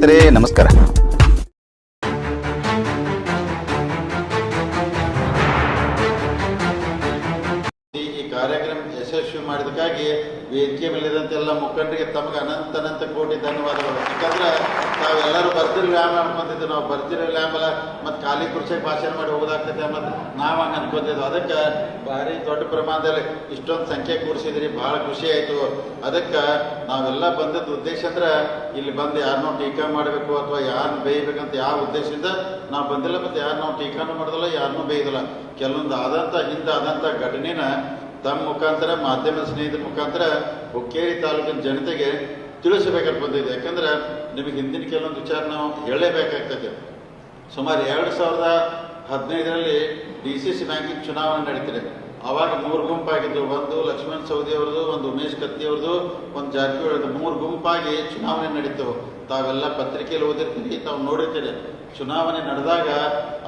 ಸ್ನೇಹಿತರೆ ನಮಸ್ಕಾರ. ವೇದಿಕೆ ಮೇಲಿದಂತೆ ಎಲ್ಲ ಮುಖಂಡರಿಗೆ ತಮಗೆ ಅನಂತ ಅನಂತ ಕೋಟಿ ಧನ್ಯವಾದಗಳು. ಯಾಕಂದ್ರೆ ತಾವೆಲ್ಲರೂ ಬರ್ತಿರ್ ಲ್ಯಾಮ್ ಅನ್ಕೊಂಡಿದ್ದು ನಾವು ಬರ್ತಿರೋ ವ್ಯಾಯಾಮ ಮತ್ತು ಖಾಲಿ ಕುರ್ಚಿಗೆ ಭಾಷಣ ಮಾಡಿ ಹೋಗೋದಾಗ್ತದೆ ಮತ್ತು ನಾವು ಹಂಗೆ ಅನ್ಕೊಂತಿದ್ವಿ ಅದಕ್ಕೆ ಭಾರಿ ದೊಡ್ಡ ಪ್ರಮಾಣದಲ್ಲಿ ಇಷ್ಟೊಂದು ಸಂಖ್ಯೆ ಕೂರಿಸಿದ್ರಿ, ಭಾಳ ಖುಷಿ ಆಯಿತು. ಅದಕ್ಕೆ ನಾವೆಲ್ಲ ಬಂದದ್ದು ಉದ್ದೇಶ ಅಂದ್ರೆ ಇಲ್ಲಿ ಬಂದು ಯಾರನ್ನೋ ಟೀಕಾ ಮಾಡಬೇಕು ಅಥವಾ ಯಾರನ್ನ ಬೇಯಬೇಕಂತ ಯಾವ ಉದ್ದೇಶದಿಂದ ನಾವು ಬಂದಿಲ್ಲ, ಮತ್ತು ಯಾರು ನಾವು ಟೀಕಾನು ಮಾಡೋದಿಲ್ಲ ಯಾರನ್ನೂ ಬೇಯ್ದಿಲ್ಲ. ಕೆಲವೊಂದು ಆದಂಥ ಹಿಂದೆ ಆದಂಥ ಘಟನೆನ ತಮ್ಮ ಮುಖಾಂತರ, ಮಾಧ್ಯಮ ಸ್ನೇಹಿತರ ಮುಖಾಂತರ ಹುಕ್ಕೇರಿ ತಾಲೂಕಿನ ಜನತೆಗೆ ತಿಳಿಸಬೇಕಂತ ಬಂದಿದೆ. ಯಾಕಂದ್ರೆ ನಿಮಗೆ ಹಿಂದಿನ ಕೆಲವೊಂದು ವಿಚಾರ ನಾವು ಹೇಳಲೇಬೇಕಾಗ್ತದೆ. ಸುಮಾರು ಎರಡು ಸಾವಿರದ ಹದಿನೈದರಲ್ಲಿ ಡಿ ಸಿ ಸಿ ಬ್ಯಾಂಕಿನ ಚುನಾವಣೆ ನಡೀತಿದೆ. ಆವಾಗ ಮೂರು ಗುಂಪಾಗಿದ್ದು, ಒಂದು ಲಕ್ಷ್ಮಣ್ ಸವದಿ ಅವ್ರದ್ದು, ಒಂದು ಉಮೇಶ್ ಕತ್ತಿ ಅವ್ರದ್ದು, ಒಂದು ಜಾರಕಿಹೊಳಿ ಮೂರು ಗುಂಪಾಗಿ ಚುನಾವಣೆ ನಡೀತು. ತಾವೆಲ್ಲ ಪತ್ರಿಕೆಯಲ್ಲಿ ಓದಿರ್ತೀವಿ ತಾವು ನೋಡಿರ್ತೀರಿ. ಚುನಾವಣೆ ನಡೆದಾಗ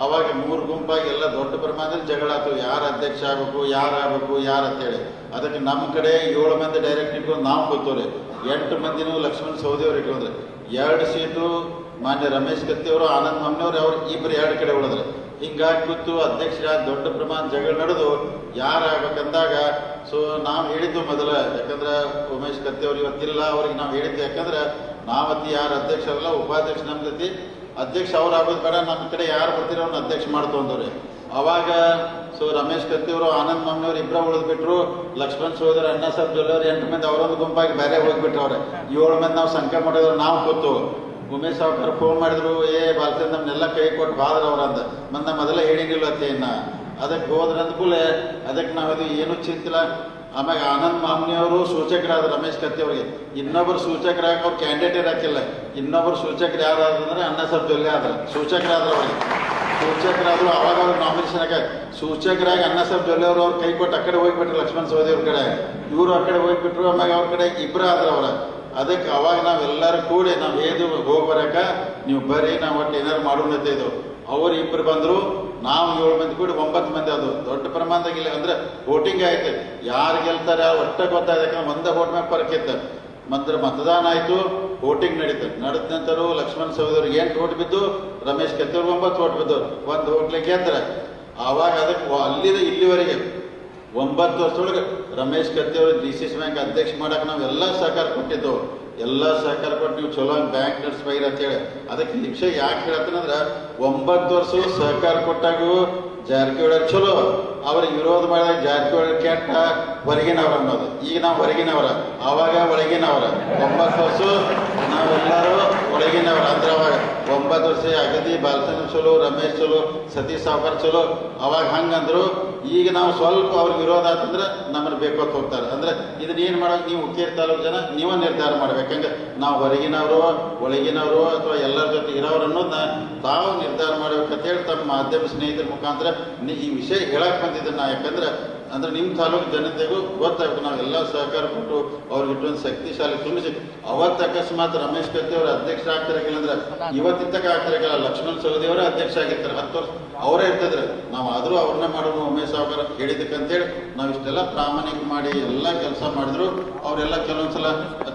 ಅವಾಗ ಮೂರು ಗುಂಪಾಗಿ ಎಲ್ಲ ದೊಡ್ಡ ಪ್ರಮಾಣದಲ್ಲಿ ಜಗಳ ಆಯ್ತು. ಯಾರು ಅಧ್ಯಕ್ಷ ಆಗಬೇಕು, ಯಾರು ಆಗಬೇಕು, ಯಾರು ಅಂತೇಳಿ ಅದಕ್ಕೆ ನಮ್ಮ ಕಡೆ ಏಳು ಮಂದಿ ಡೈರೆಕ್ಟ್ ಇಟ್ಕೊಂಡು ನಾವು ಕೂತವ್ರಿ. ಎಂಟು ಮಂದಿನೂ ಲಕ್ಷ್ಮಣ್ ಸೌದಿಯವ್ರು ಇಟ್ಕೊಂಡ್ರೆ. ಎರಡು ಸೀಟು ಮಾನ್ಯ ರಮೇಶ್ ಕತ್ತಿಯವರು ಆನಂದ್ ಮಮ್ನವ್ರು ಅವ್ರು ಇಬ್ಬರು ಎರಡು ಕಡೆ ಉಳಿದ್ರೆ. ಹಿಂಗಾಗಿ ಕೂತು ಅಧ್ಯಕ್ಷರ ದೊಡ್ಡ ಪ್ರಮಾಣ ಜಗಳ ನಡೆದು ಯಾರಾಗಬೇಕಂದಾಗ ಸೊ ನಾವು ಹೇಳಿದ್ದು ಮೊದಲು, ಯಾಕಂದ್ರೆ ಉಮೇಶ್ ಕತ್ತಿ ಅವ್ರು ಇವತ್ತಿಲ್ಲ ಅವ್ರಿಗೆ ನಾವು ಹೇಳಿದ್ದು ಯಾಕಂದ್ರೆ ನಾವತ್ತಿ ಯಾರು ಅಧ್ಯಕ್ಷರಲ್ಲ, ಉಪಾಧ್ಯಕ್ಷ ನಮ್ದತಿ ಅಧ್ಯಕ್ಷ ಅವ್ರು ಆಗೋದು ಬೇಡ, ನಮ್ಮ ಕಡೆ ಯಾರು ಬರ್ತೀರೋ ಅವ್ರನ್ನ ಅಧ್ಯಕ್ಷ ಮಾಡ್ತೊಂದವ್ರಿ ಅವಾಗ ಸೊ ರಮೇಶ್ ಕತ್ತಿಯವರು, ಆನಂದ್ ಮಮ್ನವ್ರು ಇಬ್ಬರ ಉಳಿದ್ಬಿಟ್ರು ಲಕ್ಷ್ಮಣ್ ಸೋದರ, ಅಣ್ಣ ಸಾಬ್ ಜೊಲ್ಲವ್ರು ಎಂಟು ಮಂದಿ ಅವರೊಂದು ಗುಂಪಾಗಿ ಬೇರೆ ಹೋಗ್ಬಿಟ್ರು ಅವ್ರೆ ಏಳು ಮಂದಿ ನಾವು ಸಂಖ್ಯೆ ಮಾಡಿದ್ರು, ನಾವು ಕೂತು. ಉಮೇಶ್ ಸಾವ್ಕರ್ ಫೋನ್ ಮಾಡಿದ್ರು, ಏ ಬಾಲ್ಸನ್ ನಮ್ಮನ್ನೆಲ್ಲ ಕೈ ಕೊಟ್ಟು ಬಾದ್ರ ಅವ್ರಂದ ಮಂದ ಮೊದಲೇ ಹೇಳಿನಿಲ್ಲ ಇನ್ನ ಅದಕ್ಕೆ ಹೋದ್ರಂದ್ಕೂಲೆ ಅದಕ್ಕೆ ನಾವದು ಏನೂ ಚಿಂತಿಲ್ಲ. ಆಮ್ಯಾಗ ಆನಂದ್ ಮಾಮ್ನಿಯವರು ಸೂಚಕರಾದ ರಮೇಶ್ ಕತ್ತಿ ಅವರಿಗೆ. ಇನ್ನೊಬ್ಬರು ಸೂಚಕರಾಗಿ ಅವ್ರು ಕ್ಯಾಂಡಿಡೇಟ್ ಹಾಕಿಲ್ಲ ಇನ್ನೊಬ್ಬರು ಸೂಚಕರು ಯಾರು ಅಂದ್ರೆ ಅಣ್ಣ ಸರ್ ಜೊಲ್ಲೆ ಆದ್ರೆ ಸೂಚಕರಾದ್ರು ಅವ್ರಿಗೆ. ಸೂಚಕರಾದ್ರು ಅವಾಗ ಅವ್ರು ನಾಮಿನೇಷನ್ ಆಗ ಸೂಚಕರಾಗಿ ಅಣ್ಣ ಸರ್ ಜೊಲ್ಲೆ ಅವರು ಅವ್ರು ಕೈ ಕೊಟ್ಟು ಆ ಕಡೆ ಹೋಗ್ಬಿಟ್ರು ಲಕ್ಷ್ಮಣ್ ಸವದಿ ಅವ್ರ ಕಡೆ. ಇವರು ಆ ಕಡೆ ಹೋಗ್ಬಿಟ್ರು ಆಮ್ಯಾಗ ಅವ್ರ ಕಡೆ ಇಬ್ಬರು ಆದ್ರೆ ಅವ್ರ. ಅದಕ್ಕೆ ಅವಾಗ ನಾವೆಲ್ಲರೂ ಕೂಡಿ ನಾವು ಹೇದು ಹೋಗಿ ಬರಕ ನೀವು ಬರ್ರಿ ನಾವು ಒಟ್ಟು ಏನಾರು ಮಾಡೋಣ ಇದು ಅವ್ರು ಇಬ್ಬರು ಬಂದರು, ನಾವು ಏಳು ಮಂದಿ ಕೂಡ ಒಂಬತ್ತು ಮಂದಿ, ಅದು ದೊಡ್ಡ ಪ್ರಮಾಣದಾಗ ಇಲ್ಲ, ಅಂದ್ರೆ ವೋಟಿಂಗ್ ಆಯ್ತು. ಯಾರು ಗೆಲ್ತಾರೆ ಒಟ್ಟ ಗೊತ್ತಾಯ್ತು ಯಾಕಂದ್ರೆ ಒಂದೇ ವೋಟ್ ಮೇಲೆ ಮಂತ್ರ ಮತದಾನ ಆಯಿತು ವೋಟಿಂಗ್ ನಡೀತು. ನಡೆದ ನಂತರ ಲಕ್ಷ್ಮಣ ಸಹೋದರಿಗೆ ಎಂಟು ಓಟ್ ಬಿದ್ದು, ರಮೇಶ್ ಕೆತ್ತವ್ರಿಗೆ ಒಂಬತ್ತು ಓಟ್ ಬಿದ್ದು, ಒಂದು ಹೋಟ್ಲಿ ಗೆದ್ರೆ ಆವಾಗ ಅದಕ್ಕೆ ಅಲ್ಲಿಂದ ಇಲ್ಲಿವರೆಗೆ ಒಂಬತ್ತು ವರ್ಷದೊಳಗೆ ರಮೇಶ್ ಕತ್ತಿಯವರು ಡಿ ಸಿ ಸಿ ಬ್ಯಾಂಕ್ ಅಧ್ಯಕ್ಷ ಮಾಡಕ್ಕೆ ನಾವು ಎಲ್ಲ ಸಹಕಾರ ಕೊಟ್ಟಿದ್ದೆವು. ಎಲ್ಲ ಸಹಕಾರ ಕೊಟ್ಟು ನೀವು ಚಲೋ ಬ್ಯಾಂಕ್ ನಡೆಸ್ಬೈರಿ ಅಂತೇಳಿ. ಅದಕ್ಕೆ ಈ ವಿಷಯ ಯಾಕೆ ಹೇಳ್ತೀನಂದ್ರೆ ಒಂಬತ್ತು ವರ್ಷ ಸಹಕಾರ ಕೊಟ್ಟಾಗೂ ಜಾರಕಿಹೊಳಿ ಚಲೋ. ಅವ್ರಿಗೆ ವಿರೋಧ ಮಾಡಿದಾಗ ಜಾರಕಿಹೊಳಿ ಕೆಟ್ಟ ಹೊರಗಿನವ್ರ ಅನ್ನೋದು. ಈಗ ನಾವು ಹೊರಗಿನವರ. ಆವಾಗ ಒಳಗಿನವರ. ಒಂಬತ್ತು ವರ್ಷ ನಾವೆಲ್ಲರೂ ಒಳಗಿನವರ. ಅಂದ್ರೆ ಅವಾಗ ಒಂಬತ್ತು ವರ್ಷ ಅಗದಿ ಬಾಲಚಂದ್ರ ಚಲೋ, ರಮೇಶ್ ಚಲೋ, ಸತೀಶ್ ಸಾವ್ಕರ್ ಚಲೋ. ಅವಾಗ ಹಂಗಂದ್ರು ಈಗ ನಾವು ಸ್ವಲ್ಪ ಅವ್ರಿಗೆ ವಿರೋಧ ಆತಂದ್ರೆ ನಮ್ಮನ್ನು ಬೇಕೋತ್ ಹೋಗ್ತಾರೆ. ಅಂದ್ರೆ ಇದನ್ನ ಏನು ಮಾಡೋಕೆ ನೀವು ಹುಕ್ಕೇರಿ ತಾಲೂಕು ಜನ, ನೀವೇ ನಿರ್ಧಾರ ಮಾಡ್ಬೇಕಂಗೆ ನಾವು ಹೊರಗಿನವರು, ಒಳಗಿನವರು ಅಥವಾ ಎಲ್ಲರ ಜೊತೆ ಇರೋರು ಅನ್ನೋದನ್ನ ತಾವು ನಿರ್ಧಾರ ಮಾಡ್ಬೇಕಂತೇಳಿ ತಮ್ಮ ಮಾಧ್ಯಮ ಸ್ನೇಹಿತರ ಮುಖಾಂತರ ಈ ವಿಷಯ ಹೇಳಕ್ ಬಂದಿದ್ದೆ ನಾ ಯಾಕಂದ್ರೆ, ಅಂದ್ರೆ ನಿಮ್ಮ ತಾಲೂಕು ಜನತೆಗೂ ಗೊತ್ತಾಗಬೇಕು. ನಾವೆಲ್ಲ ಸಹಕಾರ ಕೊಟ್ಟು ಅವ್ರಿಗೆ ಇಟ್ಟೊಂದು ಶಕ್ತಿಶಾಲಿ ತುಂಬಿಸಿ ಅವತ್ತು ಅಕಸ್ಮಾತ್ ರಮೇಶ್ ಕತ್ತಿ ಅವರು ಅಧ್ಯಕ್ಷ ಆಗ್ತಿರಕಿಲ್ಲ ಅಂದ್ರೆ ಇವತ್ತಿದ್ದಕ್ಕೆ ಆಗ್ತಿರಂಗಿಲ್ಲ ಲಕ್ಷ್ಮಣ್ ಸವದಿ ಅವರೇ ಅಧ್ಯಕ್ಷ ಆಗಿರ್ತಾರೆ. ಹತ್ತು ವರ್ಷ ಅವರೇ ಇರ್ತಿದ್ರೆ. ನಾವು ಆದರೂ ಅವ್ರನ್ನೇ ಮಾಡೋಣ ಉಮೇಶ್ ಸಾವ್ಕಾರ ಹೇಳಿದಕ್ಕಂತೇಳಿ ನಾವು ಇಷ್ಟೆಲ್ಲ ಪ್ರಾಮಾಣಿಕ ಮಾಡಿ ಎಲ್ಲ ಕೆಲಸ ಮಾಡಿದ್ರು. ಅವರೆಲ್ಲ ಕೆಲವೊಂದ್ಸಲ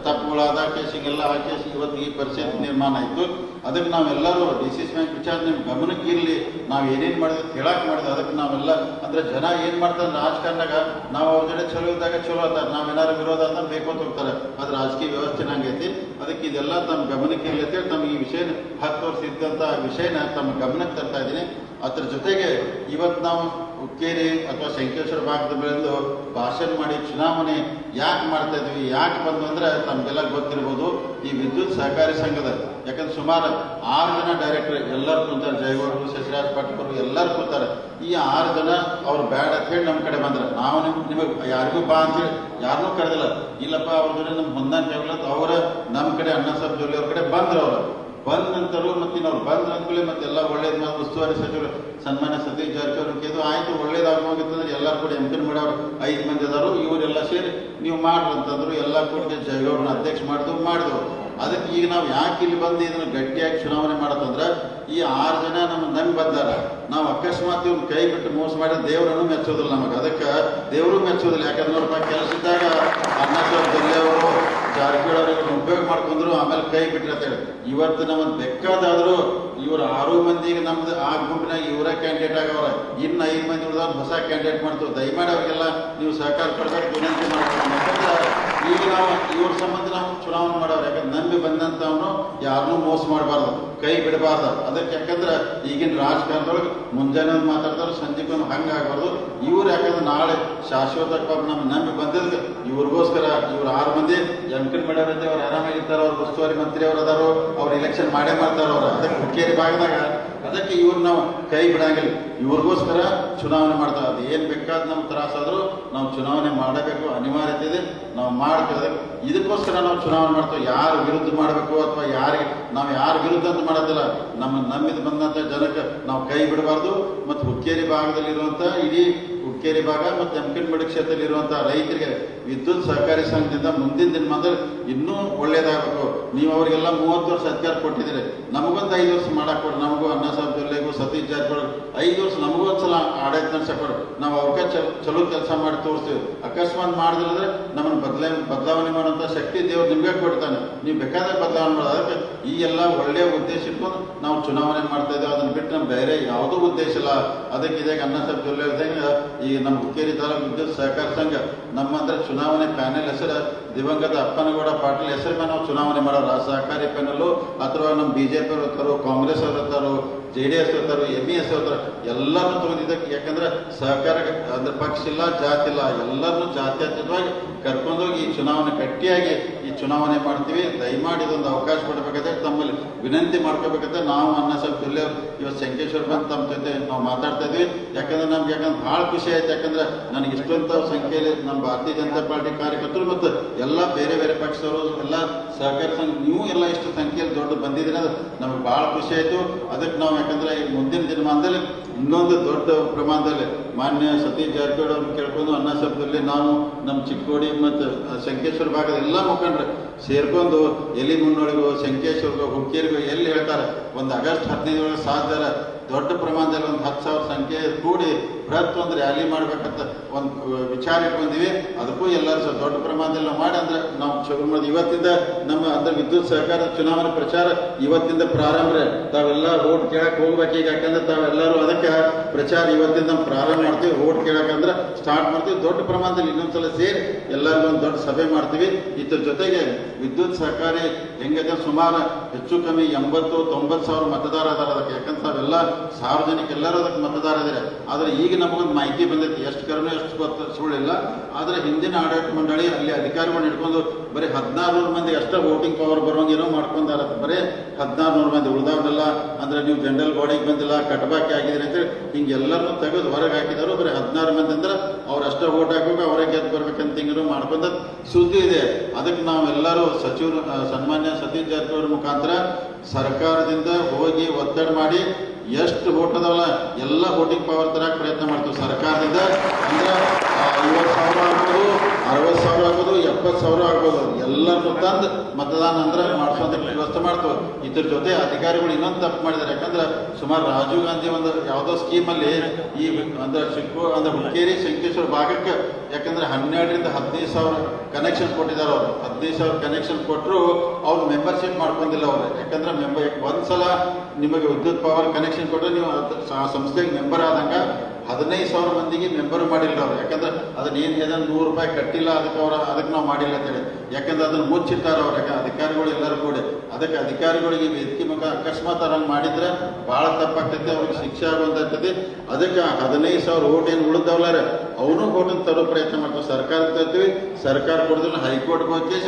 ತಪ್ಪುಗಳಾದ ಕೇಸಿಗೆಲ್ಲ ಹಾಕಿ ಇವತ್ತು ಈ ಪರಿಸ್ಥಿತಿ ನಿರ್ಮಾಣ ಆಯಿತು. ಅದಕ್ಕೆ ನಾವೆಲ್ಲರೂ ಡಿ ಸಿ ಸಿ ಬ್ಯಾಂಕ್ ವಿಚಾರ ನಿಮ್ಮ ಗಮನಕ್ಕೆ ಇರಲಿ. ನಾವು ಏನೇನು ಮಾಡಿದ್ವಿ ಕೇಳಕ್ಕೆ ಮಾಡಿದ್ವಿ. ಅದಕ್ಕೆ ನಾವೆಲ್ಲ ಅಂದರೆ ಜನ ಏನು ಮಾಡ್ತಾರೆ ರಾಜಕಾರಣಾಗ ನಾವು ಅವ್ರ ಜೊತೆ ಚಲೋ ಇದ್ದಾಗ ಚಲೋ ಅಂತಾರೆ. ನಾವೇನಾದ್ರು ವಿರೋಧ ಅಂತ ಬೇಕು ಅಂತ ಹೋಗ್ತಾರೆ. ಅದು ರಾಜಕೀಯ ವ್ಯವಸ್ಥೆ ಹಂಗೈತಿ ಅದಕ್ಕೆ ಇದೆಲ್ಲ ತಮ್ಮ ಗಮನಕ್ಕೆ ಇರಲಿ ಅಂತೇಳಿ ತಮಗೆ ಈ ವಿಷಯ ಹತ್ತು ವರ್ಷ ಇದ್ದಂಥ ವಿಷಯನ ತಮ್ಮ ಗಮನಕ್ಕೆ ತರ್ತಾ ಇದ್ದೀನಿ. ಅದ್ರ ಜೊತೆಗೆ ಇವತ್ತು ನಾವು ಹುಕ್ಕೇರಿ ಅಥವಾ ಶಂಕೇಶ್ವರ ಭಾಗದ ಬೆಳೆದು ಭಾಷಣ ಮಾಡಿ ಚುನಾವಣೆ ಯಾಕೆ ಮಾಡ್ತಾ ಇದ್ವಿ, ಯಾಕೆ ಬಂದು ಅಂದ್ರೆ ತಮಗೆಲ್ಲ ಗೊತ್ತಿರ್ಬೋದು, ಈ ವಿದ್ಯುತ್ ಸಹಕಾರಿ ಸಂಘದ, ಯಾಕಂದ್ರೆ ಸುಮಾರು ಆರು ಜನ ಡೈರೆಕ್ಟರ್ ಎಲ್ಲರೂ ಕೂತಾರೆ, ಜಯಗೌಡರು, ಶಶಿರಾಜ್ ಪಾಟೀಲ್ ಎಲ್ಲರೂ ಕೂತಾರೆ. ಈ ಆರು ಜನ ಅವ್ರು ಬ್ಯಾಡ್ ಅಂತ ಹೇಳಿ ನಮ್ಮ ಕಡೆ ಬಂದ್ರೆ, ನಾವು ನಿಮ್ಗೆ ನಿಮಗೆ ಯಾರಿಗೂ ಬಾ ಅಂತೇಳಿ ಯಾರನ್ನೂ ಕರೆದಿಲ್ಲ. ಇಲ್ಲಪ್ಪ, ಅವ್ರ ಜೊತೆ ನಮ್ಮ ಹೊಂದಾಣಿಕೆ ಅವರ ನಮ್ಮ ಕಡೆ ಅಣ್ಣ ಸಾಹೇಬ್ ಜೋಲಿ ಅವ್ರ ಕಡೆ ಬಂದ್ರು ಅವರು. ಬಂದ ನಂತರ ಮತ್ತೆ ಅವ್ರು ಬಂದ ಮತ್ತೆ ಎಲ್ಲ ಒಳ್ಳೇದು ಮಾಡಿ ಉಸ್ತುವಾರಿ ಸಚಿವರು ಸನ್ಮಾನ ಸತೀಶ್ ಜಾರಕಿಹೊಳಿ ಕೇಳಿದ್ರು, ಆಯ್ತು ಒಳ್ಳೇದಾಗೋಗಿತ್ತಂದ್ರೆ ಎಲ್ಲರೂ ಕೂಡ ಎಂಪಿನ ಮಾಡ್ಯಾವ್ರು ಐದು ಮಂದಿ ಅದಾರು, ಇವರೆಲ್ಲ ಸೇರಿ ನೀವು ಮಾಡ್ರಿ ಅಂತಂದ್ರು, ಎಲ್ಲ ಕೂಡ ಜಯಗೌಡನ ಅಧ್ಯಕ್ಷ ಮಾಡಿದ್ರು ಮಾಡಿದ್ವು ಅದಕ್ಕೆ ಈಗ ನಾವು ಯಾಕೆ ಇಲ್ಲಿ ಬಂದು ಇದನ್ನ ಗಟ್ಟಿಯಾಗಿ ಚುನಾವಣೆ ಮಾಡತ್ತಂದ್ರೆ, ಈ ಆರು ಜನ ನಮ್ಮ ನಂಬಿ ಬಂದಾರ, ನಾವು ಅಕಸ್ಮಾತ್ ಇವ್ನ ಕೈ ಬಿಟ್ಟು ಮೋಸ ಮಾಡಿದ್ರೆ ದೇವರನ್ನು ಮೆಚ್ಚೋದಿಲ್ಲ ನಮಗೆ. ಅದಕ್ಕೆ ದೇವರು ಮೆಚ್ಚೋದಿಲ್ಲ ಯಾಕಂದ್ರೆ ನೋಡಪ್ಪ ಕೆಲಸ ಇದ್ದಾಗ ಜೊಲ್ಲೆ ಅವರು ಜಾರಕಿಹೊಳಿ ಅವ್ರಿಗೆ ಉಪಯೋಗ ಮಾಡ್ಕೊಂಡ್ರು, ಆಮೇಲೆ ಕೈ ಬಿಟ್ರಿ ಅಂತ ಹೇಳಿ. ಇವತ್ತು ನಮ್ಮ ಬೆಕ್ಕಾದ್ರು ಇವರು ಆರು ಮಂದಿಗೆ ನಮ್ದು ಆ ಗುಂಪಿನಾಗ ಇವರ ಕ್ಯಾಂಡಿಡೇಟ್ ಆಗವ್ರ. ಇನ್ನು ಐದು ಮಂದಿ ಉಳಿದವ್ರು ಹೊಸ ಕ್ಯಾಂಡಿಡೇಟ್ ಮಾಡ್ತೀವಿ ದಯಮಾಡಿ ಅವರಿಗೆಲ್ಲ ನೀವು ಸಹಕಾರ ಕೊಡ್ಬೇಕು, ವಿನಂತಿ ಮಾಡ್ತೀವಿ ಈಗ ನಾವು ಇವ್ರ ಸಂಬಂಧ ನಾವು ಚುನಾವಣೆ ಮಾಡೋರು, ಯಾಕಂದ್ರೆ ನಂಬಿ ಬಂದಂಥವನು ಯಾರನ್ನೂ ಮೋಸ ಮಾಡಬಾರ್ದು, ಕೈ ಬಿಡಬಾರ್ದು. ಅದಕ್ಕೆ ಯಾಕಂದ್ರೆ ಈಗಿನ ರಾಜಕಾರಣದೊಳಗೆ ಮುಂಜಾನೆ ಒಂದು ಮಾತಾಡ್ತಾರೆ ಸಂಜೆಗೆ ಒಂದು ಹಂಗೆ ಆಗಬಾರ್ದು. ಇವ್ರು ಯಾಕಂದ್ರೆ ನಾಳೆ ಶಾಶ್ವತ ಪಾಪ ನಮ್ಮ ನಂಬಿ ಬಂದಿದ್ದಕ್ಕೆ ಇವ್ರಿಗೋಸ್ಕರ ಇವ್ರು ಆರು ಮಂದಿ ಎಂಕನ್ ಅಂತ ಅವ್ರು ಆರಾಮಾಗಿರ್ತಾರೆ, ಅವ್ರ ಉಸ್ತುವಾರಿ ಮಂತ್ರಿ ಅವ್ರು ಅದಾರು, ಅವ್ರು ಇಲೆಕ್ಷನ್ ಮಾಡೇ ಮಾಡ್ತಾರೆ ಅವ್ರು. ಅದಕ್ಕೆ ಹುಕ್ಕೇರಿ ಭಾಗದಾಗ ಅದಕ್ಕೆ ಇವ್ರು ನಾವು ಕೈ ಬಿಡಂಗಿಲ್ಲ. ಇವ್ರಿಗೋಸ್ಕರ ಚುನಾವಣೆ ಮಾಡ್ತಾರೆ ಅದು ಏನು ಬೇಕಾದ ನಮ್ಗೆ ತ್ರಾಸಾದರೂ ನಾವು ಚುನಾವಣೆ ಮಾಡಬೇಕು. ಅನಿವಾರ್ಯತೆ ಇದೆ. ನಾವು ಮಾಡ್ತೇವೆ ಇದಕ್ಕೋಸ್ಕರ ನಾವು ಚುನಾವಣೆ ಮಾಡ್ತೇವೆ. ಯಾರು ವಿರುದ್ಧ ಮಾಡಬೇಕು ಅಥವಾ ಯಾರಿಗೆ ನಾವು ಯಾರ ವಿರುದ್ಧ ಅಂತ ಮಾಡೋದಿಲ್ಲ. ನಮ್ಮ ನಂಬಿದ ಬಂದಂಥ ಜನಕ್ಕೆ ನಾವು ಕೈ ಬಿಡಬಾರ್ದು. ಮತ್ತು ಹುಕ್ಕೇರಿ ಭಾಗದಲ್ಲಿರುವಂಥ ಇಡೀ ಹುಕ್ಕೇರಿ ಭಾಗ ಮತ್ತು ಎಮ್ಕಿನಬಡಿ ಕ್ಷೇತ್ರದಲ್ಲಿರುವಂಥ ರೈತರಿಗೆ ವಿದ್ಯುತ್ ಸಹಕಾರಿ ಸಂಘದಿಂದ ಮುಂದಿನ ದಿನಮಾನದಲ್ಲಿ ಇನ್ನೂ ಒಳ್ಳೇದಾಗಬೇಕು. ನೀವು ಅವರಿಗೆಲ್ಲ ಮೂವತ್ತು ವರ್ಷ ಅಧಿಕಾರ ಕೊಟ್ಟಿದ್ದೀರಿ. ನಮಗೊಂದು ಐದು ವರ್ಷ ಮಾಡಕ್ಕೆ ಕೊಡಿ. ನಮಗೂ ಅನ್ನ ಸಾಹೇಬ್ ಸತೀಶ್ ಜಾರಕಿಹೊಳಿ ಐದು ವರ್ಷ ನಮಗೂ ಒಂದ್ಸಲ ಆಡಳಿತ ನಡ್ಸಕ್ಕೆ ಕೊಡಿ ನಾವು ಅವ್ರಿಗೆ ಚಲೋ ಕೆಲಸ ಮಾಡಿ ತೋರಿಸ್ತೀವಿ. ಅಕಸ್ಮಾತ್ ಮಾಡಿದ್ರೆ ನಮ್ಮನ್ನು ಬದಲಾ, ಬದಲಾವಣೆ ಮಾಡುವಂಥ ಶಕ್ತಿ ದೇವ್ರು ನಿಮಗೆ ಕೊಡ್ತಾನೆ. ನೀವು ಬೇಕಾದ್ರೆ ಬದಲಾವಣೆ ಮಾಡೋದು. ಅದಕ್ಕೆ ಈ ಎಲ್ಲ ಒಳ್ಳೆಯ ಉದ್ದೇಶ ಇಟ್ಕೊಂಡು ನಾವು ಚುನಾವಣೆ ಮಾಡ್ತಾ ಇದ್ದೇವೆ. ಅದನ್ನ ಬಿಟ್ಟು ನಮ್ಮ ಬೇರೆ ಯಾವುದೂ ಉದ್ದೇಶ ಇಲ್ಲ. ಅದಕ್ಕೆ ಇದಾಗ ಅನ್ನ ಸಾಹೇಬ್ ಜೊಲ್ಲೆ ಈ ನಮ್ಮ ಹುಕ್ಕೇರಿ ತಾಲೂಕು ವಿದ್ಯುತ್ ಸಹಕಾರ ಸಂಘ ನಮ್ಮ ಅಂದ್ರೆ ಚುನಾವಣೆ ಪ್ಯಾನೆಲ್ ಹೆಸರು ದಿವಂಗತ ಅಪ್ಪನಗೌಡ ಪಾಟೀಲ್ ಹೆಸರು ಮೇಲೆ ನಾವು ಚುನಾವಣೆ ಮಾಡೋರು. ಆ ಸಹಕಾರಿ ಪ್ಯಾನಲ್ಲು ಅಥವಾ ನಮ್ಮ ಬಿ ಜೆ ಪಿ ಅವ್ರು ಇರ್ತಾರೋ ಕಾಂಗ್ರೆಸ್ ಅವ್ರು ಇರ್ತಾರೋ ಜೆ ಡಿ ಎಸ್ ಇರ್ತಾರೋ ಎಂ ಎಸ್ ಇರ್ತಾರೋ ಎಲ್ಲರನ್ನೂ ತೆಗೆದಿದ್ದಕ್ಕೆ ಯಾಕಂದ್ರೆ ಸಹಕಾರ, ಅಂದ್ರೆ ಪಕ್ಷ ಇಲ್ಲ, ಜಾತಿ ಇಲ್ಲ ಎಲ್ಲರನ್ನು ಜಾತ್ಯತೀತವಾಗಿ ಕರ್ಕೊಂಡೋಗಿ ಈ ಚುನಾವಣೆ ಗಟ್ಟಿಯಾಗಿ ಈ ಚುನಾವಣೆ ಮಾಡ್ತೀವಿ. ದಯಮಾಡಿ ಇದೊಂದು ಅವಕಾಶ ಕೊಡಬೇಕಾದ್ರೆ ತಮ್ಮಲ್ಲಿ ವಿನಂತಿ ಮಾಡ್ಕೋಬೇಕಾದ್ರೆ ನಾವು ಅನ್ನ ಸ್ವಲ್ಪ ಜಿಲ್ಲೆ ಇವತ್ತು ಶಂಕೇಶ್ವರ ಬಂದು ತಮ್ಮ ಜೊತೆ ನಾವು ಮಾತಾಡ್ತಾ ಇದ್ವಿ. ಯಾಕಂದ್ರೆ ನಮ್ಗೆ ಯಾಕಂದ್ರೆ ಭಾಳ ಖುಷಿ ಆಯ್ತು. ಯಾಕಂದ್ರೆ ನನಗೆ ಇಷ್ಟೊಂತ ಸಂಖ್ಯೆಯಲ್ಲಿ ನಮ್ಮ ಭಾರತೀಯ ಜನತಾ ಪಾರ್ಟಿ ಕಾರ್ಯಕರ್ತರು ಮತ್ತು ಎಲ್ಲ ಬೇರೆ ಬೇರೆ ಪಕ್ಷದವರು, ಎಲ್ಲ ಸಹಕಾರ ಸಂಘ, ನೀವು ಎಲ್ಲ ಇಷ್ಟು ಸಂಖ್ಯೆಯಲ್ಲಿ ದೊಡ್ಡ ಬಂದಿದ್ದೀರ ನಮಗೆ ಭಾಳ ಖುಷಿ ಆಯಿತು. ಅದಕ್ಕೆ ನಾವು ಯಾಕಂದ್ರೆ ಮುಂದಿನ ದಿನಮಾನದಲ್ಲಿ ಇನ್ನೊಂದು ದೊಡ್ಡ ಪ್ರಮಾಣದಲ್ಲಿ ಮಾನ್ಯ ಸತೀಶ್ ಜಾರಕಿಹೊಳಿ ಅವ್ರನ್ನ ಕೇಳ್ಕೊಂಡು ಅನ್ನ ಶಬ್ದದಲ್ಲಿ ನಾವು ನಮ್ಮ ಚಿಕ್ಕೋಡಿ ಮತ್ತು ಸಂಕೇಶ್ವರ ಭಾಗದ ಎಲ್ಲ ಮುಖಂಡರು ಸೇರ್ಕೊಂಡು ಎಲ್ಲಿ ಮುನ್ನೋಳಿಗೋ ಸಂಕೇಶ್ವರಿಗೋ ಹುಕ್ಕೇರಿಗೋ ಎಲ್ಲಿ ಹೇಳ್ತಾರೆ? ಒಂದು ಆಗಸ್ಟ್ ಹದಿನೈದು ಒಳಗೆ ಸಾಧ್ಯ ದೊಡ್ಡ ಪ್ರಮಾಣದಲ್ಲಿ ಒಂದು ಹತ್ತು ಸಾವಿರ ಸಂಖ್ಯೆ ಕೂಡಿ ಬೃಹತ್ ಒಂದು ರ್ಯಾಲಿ ಮಾಡ್ಬೇಕಂತ ಒಂದು ವಿಚಾರ ಇಟ್ಕೊಂಡಿವಿ. ಅದಕ್ಕೂ ಎಲ್ಲರೂ ಸಹ ದೊಡ್ಡ ಪ್ರಮಾಣದಲ್ಲಿ ನಾವು ಮಾಡಿ ಅಂದ್ರೆ ನಾವು ಶುರು ಇವತ್ತಿಂದ ನಮ್ಮ ಅಂದ್ರೆ ವಿದ್ಯುತ್ ಸಹಕಾರ ಚುನಾವಣೆ ಪ್ರಚಾರ ಇವತ್ತಿಂದ ಪ್ರಾರಂಭ. ತಾವೆಲ್ಲ ರೋಡ್ ಕೇಳಕ್ ಹೋಗ್ಬೇಕು ಈಗ, ಯಾಕಂದ್ರೆ ತಾವೆಲ್ಲರೂ ಅದಕ್ಕೆ ಪ್ರಚಾರ ಇವತ್ತಿಂದ ಪ್ರಾರಂಭ ಮಾಡ್ತೀವಿ. ಓಟ್ ಕೇಳಕಂದ್ರೆ ಸ್ಟಾರ್ಟ್ ಮಾಡ್ತೀವಿ. ದೊಡ್ಡ ಪ್ರಮಾಣದಲ್ಲಿ ಇನ್ನೊಂದ್ಸಲ ಸೇರಿ ಎಲ್ಲರಿಗೂ ಒಂದು ದೊಡ್ಡ ಸಭೆ ಮಾಡ್ತೀವಿ. ಇದ್ರ ಜೊತೆಗೆ ವಿದ್ಯುತ್ ಸಹಕಾರಿ ಹೆಂಗದ ಸುಮಾರು ಹೆಚ್ಚು ಕಮ್ಮಿ ಎಂಬತ್ತು, ತೊಂಬತ್ತು ಸಾವಿರ ಮತದಾರ ಅದಾರ ಅದಕ್ಕೆ. ಯಾಕಂದ್ರೆ ತಾವೆಲ್ಲ ಸಾರ್ವಜನಿಕ ಎಲ್ಲರೂ ಅದಕ್ಕೆ ಮತದಾರ ಇದ್ದಾರೆ ಆದರೆ ಈಗ ನಮಗೊಂದು ಮಾಹಿತಿ ಬಂದೈತಿ. ಎಷ್ಟು ಕರೆನೂ ಎಷ್ಟು ಗೊತ್ತು ಸುಳ್ಳಿಲ್ಲ. ಆದರೆ ಹಿಂದಿನ ಆಡಳಿತ ಮಂಡಳಿ ಅಲ್ಲಿ ಅಧಿಕಾರಿಗಳನ್ನ ಹಿಡ್ಕೊಂಡು ಬರೀ ಹದಿನಾರು ನೂರು ಮಂದಿಗೆ ಅಷ್ಟೇ ವೋಟಿಂಗ್ ಪವರ್ ಬರೋಂಗೇನೋ ಮಾಡ್ಕೊಂಡಾರ ಬರೀ ಹದಿನಾರು ನೂರು ಮಂದಿ ಉಳಿದವ್ರನ್ನೆಲ್ಲ ಅಂದರೆ ನೀವು ಜನರಲ್ ಬಾಡಿಗೆ ಬಂದಿಲ್ಲ, ಕಟ್ಬಾಕಿ ಆಗಿದ್ರಿ ಅಂತೇಳಿ ಹಿಂಗೆ ಎಲ್ಲರನ್ನೂ ತೆಗೆದು ಹೊರಗೆ ಹಾಕಿದಾರು ಬರೀ ಹದಿನಾರು ಮಂದಿ ಅಂದ್ರೆ ಅವ್ರು ಅಷ್ಟೇ ವೋಟ್ ಹಾಕೋಕೆ ಅವರೇ ಗೆದ್ದು ಬರ್ಬೇಕಂತ ಹಿಂಗೇನು ಮಾಡ್ಕೊಂಡ ಸುದ್ದಿ ಇದೆ. ಅದಕ್ಕೆ ನಾವೆಲ್ಲರೂ ಸಚಿವರು ಸನ್ಮಾನ್ಯ ಸತೀಶ್ ಜಾರಕಿಹೊಳಿ ಮುಖಾಂತರ ಸರ್ಕಾರದಿಂದ ಹೋಗಿ ಒತ್ತಡ ಮಾಡಿ ಎಷ್ಟು ವೋಟ್ ಅದಾವಲ್ಲ ಎಲ್ಲ ವೋಟಿಂಗ್ ಪವರ್ ತರಕ್ಕೆ ಪ್ರಯತ್ನ ಮಾಡ್ತೀವಿ ಸರ್ಕಾರದಿಂದ. ಅಂದ್ರೆ ಐವತ್ತು ಸಾವಿರ ಆಗ್ಬೋದು, ಅರವತ್ತು ಸಾವಿರ ಆಗ್ಬೋದು, ಎಪ್ಪತ್ತು ಸಾವಿರ ಆಗ್ಬೋದು. ಎಲ್ಲರನ್ನು ತಂದು ಮತದಾನ ಅಂದ್ರೆ ಮಾಡಿಸೋಂಥ ವ್ಯವಸ್ಥೆ ಮಾಡ್ತವೆ. ಇದ್ರ ಜೊತೆ ಅಧಿಕಾರಿಗಳು ಇನ್ನೊಂದು ತಪ್ಪು ಮಾಡಿದ್ದಾರೆ. ಯಾಕಂದ್ರೆ ಸುಮಾರು ರಾಜೀವ್ ಗಾಂಧಿ ಒಂದು ಯಾವುದೋ ಸ್ಕೀಮಲ್ಲಿ ಈ ಅಂದ್ರೆ ಚಿಕ್ಕು ಅಂದ್ರೆ ಹುಕ್ಕೇರಿ, ಶಂಕೇಶ್ವರ ಭಾಗಕ್ಕೆ ಯಾಕಂದ್ರೆ ಹನ್ನೆರಡರಿಂದ ಹದಿನೈದು ಸಾವಿರ ಕನೆಕ್ಷನ್ ಕೊಟ್ಟಿದ್ದಾರೆ ಅವರು. ಹದಿನೈದು ಸಾವಿರ ಕನೆಕ್ಷನ್ ಕೊಟ್ಟರು ಅವ್ರು ಮೆಂಬರ್ಶಿಪ್ ಮಾಡ್ಕೊಂಡಿಲ್ಲ ಅವರು. ಯಾಕಂದ್ರೆ ಮೆಂಬರ್ ಒಂದ್ಸಲ ನಿಮಗೆ ವಿದ್ಯುತ್ ಪವರ್ ಕನೆಕ್ಷನ್ ಕೊಟ್ಟರೆ ನೀವು ಸಂಸ್ಥೆಗೆ ಮೆಂಬರ್ ಆದಂಗ ಹದಿನೈದು ಸಾವಿರ ಮಂದಿಗೆ ಮೆಂಬರ್ ಮಾಡಿಲ್ಲ ಅವ್ರು. ಯಾಕಂದ್ರೆ ಅದನ್ನ ಏನು ಹೇಳಿದ್ರೆ ನೂರು ರೂಪಾಯಿ ಕಟ್ಟಿಲ್ಲ, ಅದಕ್ಕೆ ಅವ್ರ ಅದಕ್ಕೆ ನಾವು ಮಾಡಿಲ್ಲ ಅಂತೇಳಿ ಯಾಕಂದ್ರೆ ಅದನ್ನ ಮುಚ್ಚಿರ್ತಾರೆ ಅವ್ರ. ಯಾಕೆ ಅಧಿಕಾರಿಗಳು ಎಲ್ಲರೂ ಕೂಡಿ. ಅದಕ್ಕೆ ಅಧಿಕಾರಿಗಳಿಗೆ ವೇದಿಕೆ ಮುಖ ಅಕಸ್ಮಾತ್ ಅವ್ರಂಗೆ ಮಾಡಿದ್ರೆ ಭಾಳ ತಪ್ಪಾಗ್ತೈತಿ, ಅವ್ರಿಗೆ ಶಿಕ್ಷೆ ಆಗುವಂತೈತಿ ಅದಕ್ಕೆ ಹದಿನೈದು ಸಾವಿರ ಓಟ್ ಏನು ಉಳಿದವ್ಲಾರ ಅವನು ಓಟನ್ನು ತರೋ ಪ್ರಯತ್ನ ಮಾಡ್ತಾವೆ ಸರ್ಕಾರ ತರ್ತೀವಿ, ಸರ್ಕಾರ ಕೊಡೋದಿಲ್ಲ ಹೈಕೋರ್ಟ್ಗೆ ಹೋಗಿ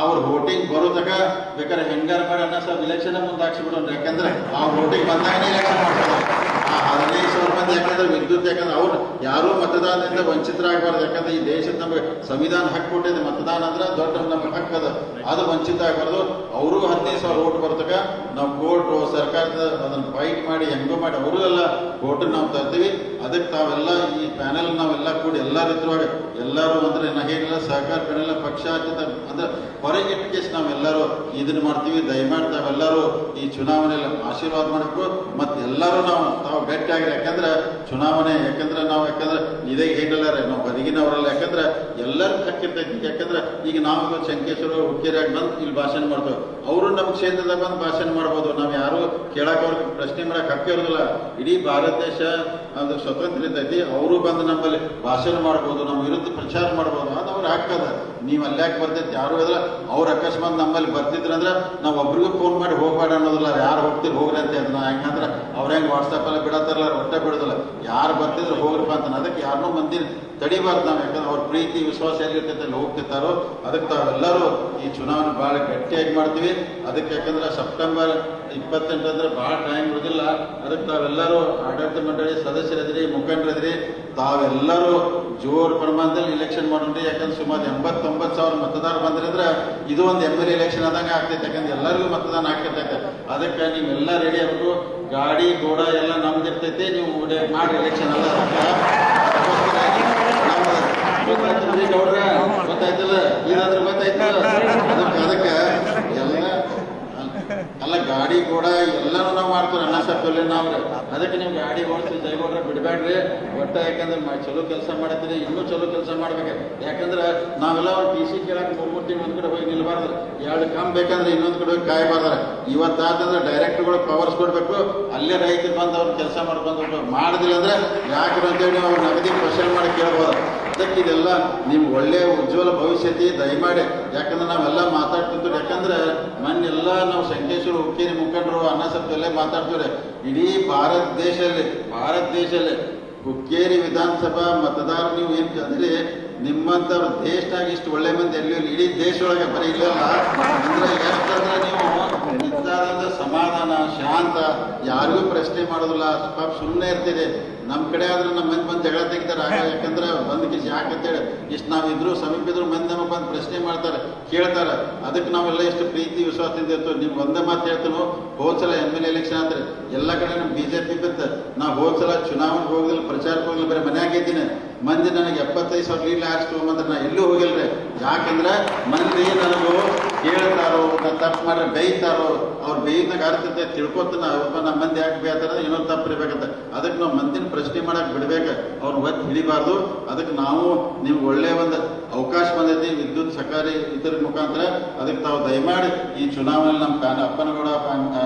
ಅವ್ರ ವೋಟಿಂಗ್ ಬರೋ ತನಕ ಬೇಕಾದ್ರೆ ಹೆಂಗಾರ ಮಾಡಿ ಅನ್ನ ಸರ್ ಇಲೆಕ್ಷನ್ ಮುಂದೆ ಹಾಕ್ಸಿಬಿಡೋಣ. ಯಾಕಂದ್ರೆ ಆ ವೋಟಿಂಗ್ ಬಂದಾಗನೇ ಇಲೆಕ್ಷನ್ ಮಾಡ್ತಾರೆ. ಆ ಹದಿನೈದು ಸಾವಿರ ಮಂದಿ ಯಾಕಂದ್ರೆ ವಿದ್ಯುತ್, ಯಾಕಂದ್ರೆ ಅವ್ರು ಯಾರೂ ಮತದಾನದಿಂದ ವಂಚಿತರಾಗಬಾರ್ದು ಯಾಕಂದ್ರೆ ಈ ದೇಶದ ನಮಗೆ ಸಂವಿಧಾನ ಹಕ್ಕು ಮತದಾನ ಅಂದ್ರೆ ದೊಡ್ಡ ನಮ್ಮ ಹಕ್ಕದ ಅದ. ವಂಚಿತ ಆಗಬಾರ್ದು. ಅವರು ಹದಿನೈದು ಸಾವಿರ ಓಟ್ ಬರ್ತಕ ನಾವು ಕೋರ್ಟು ಸರ್ಕಾರದ ಅದನ್ನು ಫೈಟ್ ಮಾಡಿ, ಹೆಂಗೋ ಮಾಡಿ ಅವರು ಎಲ್ಲ ನಾವು ತರ್ತೀವಿ. ಅದಕ್ಕೆ ತಾವೆಲ್ಲ ಈ ಪ್ಯಾನೆಲ್ ನಾವೆಲ್ಲ ಕೂಡಿ ಎಲ್ಲರೂ ಇದ್ರೊಳಗೆ ಎಲ್ಲರೂ ಅಂದ್ರೆ ನಾ ಹೇಳಿಲ್ಲ ಸಹಕಾರ ಪ್ಯಾನೆಲ್ ಪಕ್ಷಾತೀತ ಅಂದ್ರೆ ಹೊರಗೆ ಕೇಸ್ ನಾವೆಲ್ಲರೂ ಇದನ್ನ ಮಾಡ್ತೀವಿ. ದಯಮಾಡಿ ತಾವೆಲ್ಲರೂ ಈ ಚುನಾವಣೆಯಲ್ಲಿ ಆಶೀರ್ವಾದ ಮಾಡಬೇಕು ಮತ್ತೆ ಎಲ್ಲರೂ ನಾವು, ತಾವು ಭೇಟಿಯಾಗ್ರಿ ಯಾಕಂದ್ರೆ ಚುನಾವಣೆ, ಯಾಕಂದ್ರೆ ನಾವು, ಯಾಕಂದ್ರೆ ಇದೇ ಏನಿಲ್ಲ ರೀ, ನಾವು ಹೊರಗಿನವರಲ್ಲ ಯಾಕಂದ್ರೆ ಎಲ್ಲರೂ ಹಕ್ಕಿರ್ತೈತಿ ಯಾಕಂದ್ರೆ ಈಗ ನಾವು ಶಂಕೇಶ್ವರ ಹುಕ್ಕೇರಿಯಾಗಿ ಬಂದು ಇಲ್ಲಿ ಭಾಷಣ ಮಾಡ್ತೇವೆ. ಅವರು ನಮ್ಮ ಕ್ಷೇತ್ರದಾಗ ಬಂದು ಭಾಷಣ ಮಾಡ್ಬೋದು. ನಾವು ಯಾರು ಕೇಳಕ್ಕೆ ಅವ್ರಿಗೆ ಪ್ರಶ್ನೆ ಮಾಡಕ್ಕೆ ಹಕ್ಕ ಇರೋದಿಲ್ಲ. ಇಡೀ ಭಾರತ ದೇಶ ಅದು ಸ್ವತಂತ್ರ ಇರ್ತೈತಿ. ಅವರು ಬಂದು ನಮ್ಮಲ್ಲಿ ಭಾಷಣ ಮಾಡ್ಬೋದು, ನಮ್ಮ ವಿರುದ್ಧ ಪ್ರಚಾರ ಮಾಡ್ಬೋದು ಅದು ಅವ್ರು ಹಾಕದ ನೀವು ಅಲ್ಯಾಕೆ ಬರ್ತೈತಿ ಯಾರು ಇದ್ರೆ ಅವ್ರು ಅಕಸ್ಮಾತ್ ನಮ್ಮಲ್ಲಿ ಬರ್ತಿದ್ರಂದ್ರೆ ನಾವು ಒಬ್ರಿಗೂ ಫೋನ್ ಮಾಡಿ ಹೋಗ್ಬೇಡ ಅನ್ನೋದಿಲ್ಲ. ಯಾರು ಹೋಗ್ತೀರಿ ಹೋಗ್ರಿ ಅಂತ ಅದನ್ನ ಹೆಂಗಂದ್ರೆ ಅವ್ರ ಹೆಂಗೆ ವಾಟ್ಸಪ್ಪಲ್ಲಿ ಬಿಡತ್ತಾರಲ್ಲ ಹೊಟ್ಟೆ ಬಿಡೋದಿಲ್ಲ. ಯಾರು ಬರ್ತಿದ್ರು ಹೋಗ್ರಪ್ಪ ಅಂತ ಅದಕ್ಕೆ ಯಾರನ್ನೂ ಮಂದಿ ತಡಿಬಾರ್ದು ನಾವು, ಯಾಕಂದ್ರೆ ಅವ್ರ ಪ್ರೀತಿ, ವಿಶ್ವಾಸ ಎಲ್ಲಿರ್ತೈತೆ ಅಲ್ಲಿ ಹೋಗ್ತಿರ್ತಾರೋ, ಅದಕ್ಕೆ ತಾವೆಲ್ಲರೂ ಈ ಚುನಾವಣೆ ಭಾಳ ಗಟ್ಟಿಯಾಗಿ ಮಾಡ್ತೀವಿ. ಅದಕ್ಕೆ ಯಾಕಂದ್ರೆ ಸೆಪ್ಟೆಂಬರ್ ಇಪ್ಪತ್ತೆಂಟು ಅಂದರೆ ಭಾಳ ಟೈಮ್ ಇರೋದಿಲ್ಲ ಅದಕ್ಕೆ ತಾವೆಲ್ಲರೂ ಆಡಳಿತ ಮಂಡಳಿ ಸದಸ್ಯರಿದ್ರಿ ಮುಖಂಡರಿದ್ರಿ ತಾವೆಲ್ಲರೂ ಜೋರು ಪ್ರಮಾಣದಲ್ಲಿ ಇಲೆಕ್ಷನ್ ಮಾಡೋಣ್ರಿ. ಯಾಕಂದ್ರೆ ಸುಮಾರು ಎಂಬತ್ತೊಂಬತ್ತು ಸಾವಿರ ಮತದಾರ ಬಂದ್ರಂದ್ರೆ ಇದು ಒಂದು ಎಂ ಎಲ್ ಎಲೆಕ್ಷನ್ ಆದಂಗೆ ಆಗ್ತೈತೆ. ಯಾಕಂದ್ರೆ ಎಲ್ಲರಿಗೂ ಮತದಾನ ಆಗ್ತಿರ್ತೈತೆ. ಅದಕ್ಕೆ ನೀವೆಲ್ಲ ರೆಡಿ ಆಗ್ಬೇಕು ಗಾಡಿ, ಗೋಡ ಎಲ್ಲ ನಮ್ದಿರ್ತೈತಿ. ನೀವು ಮಾಡಿ ಎಲೆಕ್ಷನ್ ಅಲ್ಲ. ಗೌಡ್ರ ಗೊತ್ತಾಯ್ತಲ್ಲ ಏನಾದ್ರೂ ಗೊತ್ತಾಯ್ತಲ್ಲ. ಅದಕ್ಕೆ ಅದಕ್ಕೆ ಅಲ್ಲ, ಗಾಡಿ ಕೂಡ ಎಲ್ಲರೂ ನಾವು ಮಾಡ್ತೀವಿ ಅಣ್ಣ ಸಪ್ಪಲ್ಲಿ ನಾವ್ರೆ. ಅದಕ್ಕೆ ನೀವು ಗಾಡಿ ಓಡಿಸಿ ಜೈಗೌಡ್ರ ಬಿಡಬೇಡ್ರಿ. ಒಟ್ಟ ಯಾಕಂದ್ರೆ ಚಲೋ ಕೆಲಸ ಮಾಡತ್ತೀರಿ, ಇನ್ನೂ ಚಲೋ ಕೆಲಸ ಮಾಡ್ಬೇಕು. ಯಾಕಂದ್ರೆ ನಾವೆಲ್ಲ ಅವ್ರು ಟಿ ಸಿ ಕೇಳಕ್ಕೆ ಹೋಗ್ಬಿಡ್ತೀವಿ, ಒಂದ್ ಕಡೆ ಹೋಗಿ ನಿಲ್ಬಾರ್ದು. ಎರಡು ಕಮ್ ಬೇಕಂದ್ರೆ ಇನ್ನೊಂದು ಕಡೆ ಹೋಗಿ ಕಾಯಬಾರ್ದಾರೆ. ಇವತ್ತಾದ್ರೆ ಡೈರೆಕ್ಟ್ಗಳು ಪವರ್ಸ್ ಕೊಡಬೇಕು. ಅಲ್ಲೇ ರೈತರು ಬಂದು ಅವ್ರು ಕೆಲಸ ಮಾಡ್ಕೊಂಡು ಮಾಡಿದಿಲ್ಲ ಅಂದ್ರೆ ಯಾಕೆ ಅಂತೇಳಿ ನಾವು ಅವ್ರು ನಗದಿ ಕ್ವಶನ್ ಮಾಡಿ ಕೇಳ್ಬೋದು. ಅದಕ್ಕೆ ನಿಮ್ಗೆ ಒಳ್ಳೆಯ ಉಜ್ವಲ ಭವಿಷ್ಯತಿ ದಯಮಾಡಿ. ಯಾಕಂದ್ರೆ ನಾವೆಲ್ಲ ಮಾತಾಡ್ತಿರ್ತೀವಿ. ಯಾಕಂದ್ರೆ ಮನ್ನೆಲ್ಲ ನಾವು ಶಂಕೇಶ್ವರ ಹುಕ್ಕೇರಿ ಮುಖಂಡರು, ಅನ್ನ ಸಭೆಯಲ್ಲೇ ಮಾತಾಡ್ತೀವ್ರೆ. ಇಡೀ ಭಾರತ ದೇಶದಲ್ಲಿ ಭಾರತ ದೇಶದಲ್ಲಿ ಹುಕ್ಕೇರಿ ವಿಧಾನಸಭಾ ಮತದಾರ ನೀವು ಏನು ಅಂದ್ರೆ ನಿಮ್ಮಂಥವ್ರ ದೇಶದಾಗ ಇಷ್ಟು ಒಳ್ಳೆ ಮಂದಿ ಎಲ್ಲಿ. ಇಡೀ ದೇಶದೊಳಗೆ ಬರೀ ಇಲ್ಲ ಅಂದ್ರೆ ಯಾಕಂದ್ರೆ ನೀವು ನಿಂತಾದಂಥ ಸಮಾಧಾನ, ಶಾಂತ, ಯಾರಿಗೂ ಪ್ರಶ್ನೆ ಮಾಡೋದಿಲ್ಲ ಪಾಪ ಸುಮ್ಮನೆ ಇರ್ತೀರಿ. ನಮ್ಮ ಕಡೆ ಆದ್ರೆ ನಮ್ಮ ಮಂದಿ ಬಂದು ಜಗಳ ತೆಗಿತಾರೆ. ಯಾಕಂದ್ರೆ ಬಂದ್ ಕೆಜಿ ಯಾಕೆ ಅಂತೇಳಿ ಇಷ್ಟು ನಾವಿದ್ರು ಸಮೀಪ ಇದ್ರು ಮಂದಿ ನಮಗೆ ಬಂದು ಪ್ರಶ್ನೆ ಮಾಡ್ತಾರೆ, ಕೇಳ್ತಾರೆ. ಅದಕ್ಕೆ ನಾವೆಲ್ಲ ಎಷ್ಟು ಪ್ರೀತಿ ವಿಶ್ವಾಸದಿಂದ ಇರ್ತೀವಿ. ನೀವು ಒಂದೇ ಮಾತು ಹೇಳ್ತೀನೋ ಹೋದ್ಸಲ ಎಂ ಎಲ್ ಎಲೆಕ್ಷನ್ ಆದ್ರೆ ಎಲ್ಲ ಕಡೆ ನಮ್ಮ ಬಿ ಜೆ ಪಿ ಬಿತ್ತು. ನಾವು ಹೋದ್ಸಲ ಚುನಾವಣೆಗೆ ಹೋಗಿಲ್ಲ, ಪ್ರಚಾರಕ್ಕೆ ಹೋಗಿಲ್ಲ, ಬರೀ ಮನ್ಯಾಗ ಇದ್ದೀನಿ. ಮಂದಿ ನನಗೆ ಎಪ್ಪತ್ತೈದು ಸಾವಿರ ಲೀಡ್ ಲಾಸ್ಟ್ ಅಂದ್ರೆ ನಾ ಎಲ್ಲೂ ಹೋಗಿಲ್ರಿ. ಯಾಕಂದ್ರೆ ಮಂದಿ ತಪ್ಪು ಮಾಡ್ರೆ ಬೇಯ್ತಾರೋ ಅವ್ರು ಬೇಯ್ದಾಗ ಅರ್ಥತೆ ತಿಳ್ಕೊತಾನ ಒಬ್ಬ ನಮ್ಮ ಮಂದಿ ಯಾಕೆ ಬೇಯ್ತಾರ ಇನ್ನೊಂದು ತಪ್ಪು ಇರ್ಬೇಕಂತ. ಅದಕ್ಕೆ ನಾವು ಮಂದಿನ ಪ್ರಶ್ನೆ ಮಾಡಕ್ಕೆ ಬಿಡ್ಬೇಕು. ಅವ್ರನ್ನ ಒತ್ತು ಹಿಡಿಬಾರ್ದು. ಅದಕ್ಕೆ ನಾವು ನಿಮ್ಗೆ ಒಳ್ಳೆಯ ಒಂದು ಅವಕಾಶ ಬಂದೈತಿ, ವಿದ್ಯುತ್ ಸಹಕಾರಿ ಇದ್ರ ಮುಖಾಂತರ ಅದಕ್ಕೆ ತಾವು ದಯಮಾಡಿ ಈ ಚುನಾವಣೆಯಲ್ಲಿ ನಮ್ಮ ಪ್ಯಾನ್ ಅಪ್ಪನಗೌಡ